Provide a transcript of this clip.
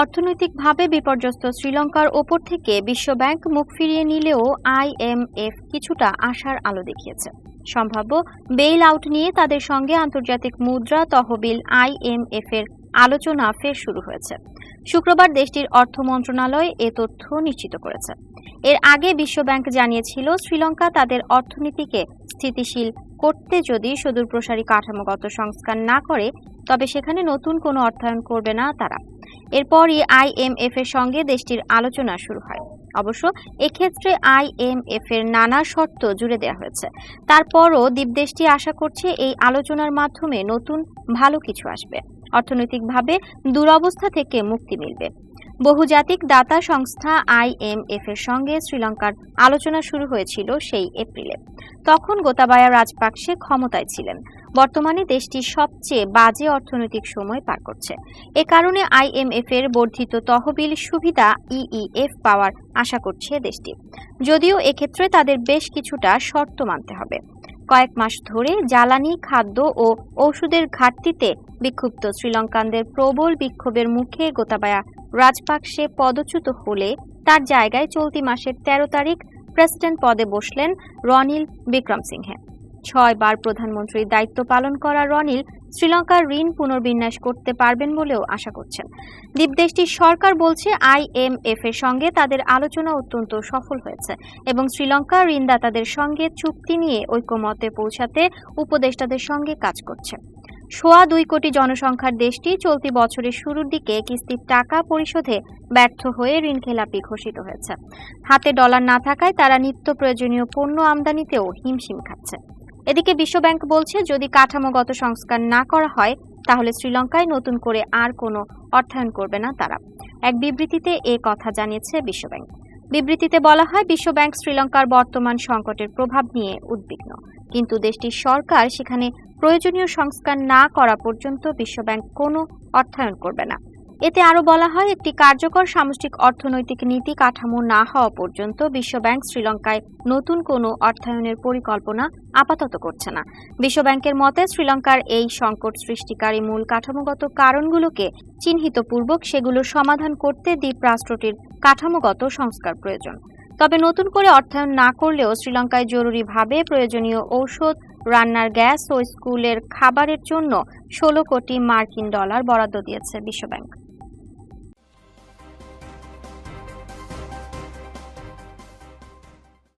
অর্থনৈতিকভাবে বিপর্যস্ত শ্রীলঙ্কার ওপর থেকে বিশ্বব্যাংক মুখ ফিরিয়ে নিলেও আইএমএফ কিছুটা আশার আলো দেখিয়েছে। সম্ভাব্য বেইল আউট নিয়ে তাদের সঙ্গে আন্তর্জাতিক মুদ্রা তহবিল আইএমএফ এর আলোচনা ফের শুরু হয়েছে। শুক্রবার দেশটির অর্থ মন্ত্রণালয় এ তথ্য নিশ্চিত করেছে। এর আগে বিশ্বব্যাংক জানিয়েছিল, শ্রীলঙ্কা তাদের অর্থনীতিকে স্থিতিশীল করতে যদি সুদূরপ্রসারী কাঠামোগত সংস্কার না করে, তবে সেখানে নতুন কোনো অর্থায়ন করবে না তারা। এরপরই আইএমএফ এর সঙ্গে দেশটির আলোচনা শুরু হয়। অবশ্য এক্ষেত্রে আইএমএফ এর নানা শর্ত জুড়ে দেওয়া হয়েছে। তারপরও দ্বীপদেশটি আশা করছে এই আলোচনার মাধ্যমে নতুন ভালো কিছু আসবে। অর্থনৈতিকভাবে দুরবস্থা থেকে মুক্তি মিলবে। বহুজাতিক দাতা সংস্থা আইএমএফ এর সঙ্গে শ্রীলঙ্কার আলোচনা শুরু হয়েছিল সেই এপ্রিলে। তখন গোতাবায়া রাজপাকসে ক্ষমতায় ছিলেন। বর্তমানে দেশটি সবচেয়ে বাজে অর্থনৈতিক সময় পার করছে। এ কারণে আইএমএফ এর বর্ধিত তহবিল সুবিধা ইইএফ পাওয়ার আশা করছে দেশটি। যদিও এক্ষেত্রে তাদের বেশ কিছুটা শর্ত মানতে হবে। কয়েক মাস ধরে জ্বালানি, খাদ্য ও ওষুধের ঘাটতিতে বিক্ষুব্ধ শ্রীলঙ্কানদের প্রবল বিক্ষোভের মুখে গোতাবায়া রাজপাকসে পদচ্যুত হলে তার জায়গায় চলতি মাসের ১৩ তারিখ প্রেসিডেন্ট পদে বসলেন রনিল বিক্রম সিংহে ছয়বার প্রধানমন্ত্রীর দায়িত্ব পালন করা রনিল শ্রীলঙ্কার ঋণ পুনর্বিন্যাস করতে পারবেন বলেও আশা করছেন। দ্বীপদেশটির সরকার বলছে আইএমএফ এর সঙ্গে তাদের আলোচনা অত্যন্ত সফল হয়েছে এবং শ্রীলঙ্কা ঋণদাতাদের সঙ্গে চুক্তি নিয়ে ঐক্যমতে পৌঁছাতে উপদেষ্টাদের সঙ্গে কাজ করছে। সোয়া দুই কোটি জনসংখ্যার দেশটি চলতি বছরের শুরুর দিকে কিস্তির টাকা পরিশোধে ব্যর্থ হয়ে ঋণখেলাপি ঘোষিত হয়েছে। হাতে ডলার না থাকায় তারা নিত্য প্রয়োজনীয় পণ্য আমদানিতেও হিমশিম খাচ্ছে। এদিকে বিশ্বব্যাংক বলছে, যদি কাঠামোগত সংস্কার না করা হয়, তাহলে শ্রীলঙ্কায় নতুন করে আর কোনো অর্থায়ন করবে না তারা। এক বিবৃতিতে এ কথা জানিয়েছে বিশ্বব্যাংক বিবৃতিতে বলা হয় বিশ্বব্যাংক শ্রীলঙ্কার বর্তমান সংকটের প্রভাব নিয়ে উদ্বিগ্ন। কিন্তু দেশটির সরকার সেখানে প্রয়োজনীয় সংস্কার না করা পর্যন্ত বিশ্বব্যাংক কোনো অর্থায়ন করবে না। এতে আরও বলা হয়, একটি কার্যকর সামষ্টিক অর্থনৈতিক নীতি কাঠামো না হওয়া পর্যন্ত বিশ্বব্যাংক শ্রীলঙ্কায় নতুন কোনো অর্থায়নের পরিকল্পনা আপাতত করছে না। বিশ্বব্যাংকের মতে, শ্রীলঙ্কার এই সংকট সৃষ্টিকারী মূল কাঠামোগত কারণগুলোকে চিহ্নিতপূর্বক সেগুলো সমাধান করতে দ্বীপ রাষ্ট্রটির কাঠামোগত সংস্কার প্রয়োজন। তবে নতুন করে অর্থায়ন না করলেও শ্রীলঙ্কায় জরুরিভাবে প্রয়োজনীয় ঔষধ, রান্নার গ্যাস ও স্কুলের খাবারের জন্য ষোলো কোটি মার্কিন ডলার বরাদ্দ দিয়েছে বিশ্বব্যাংক।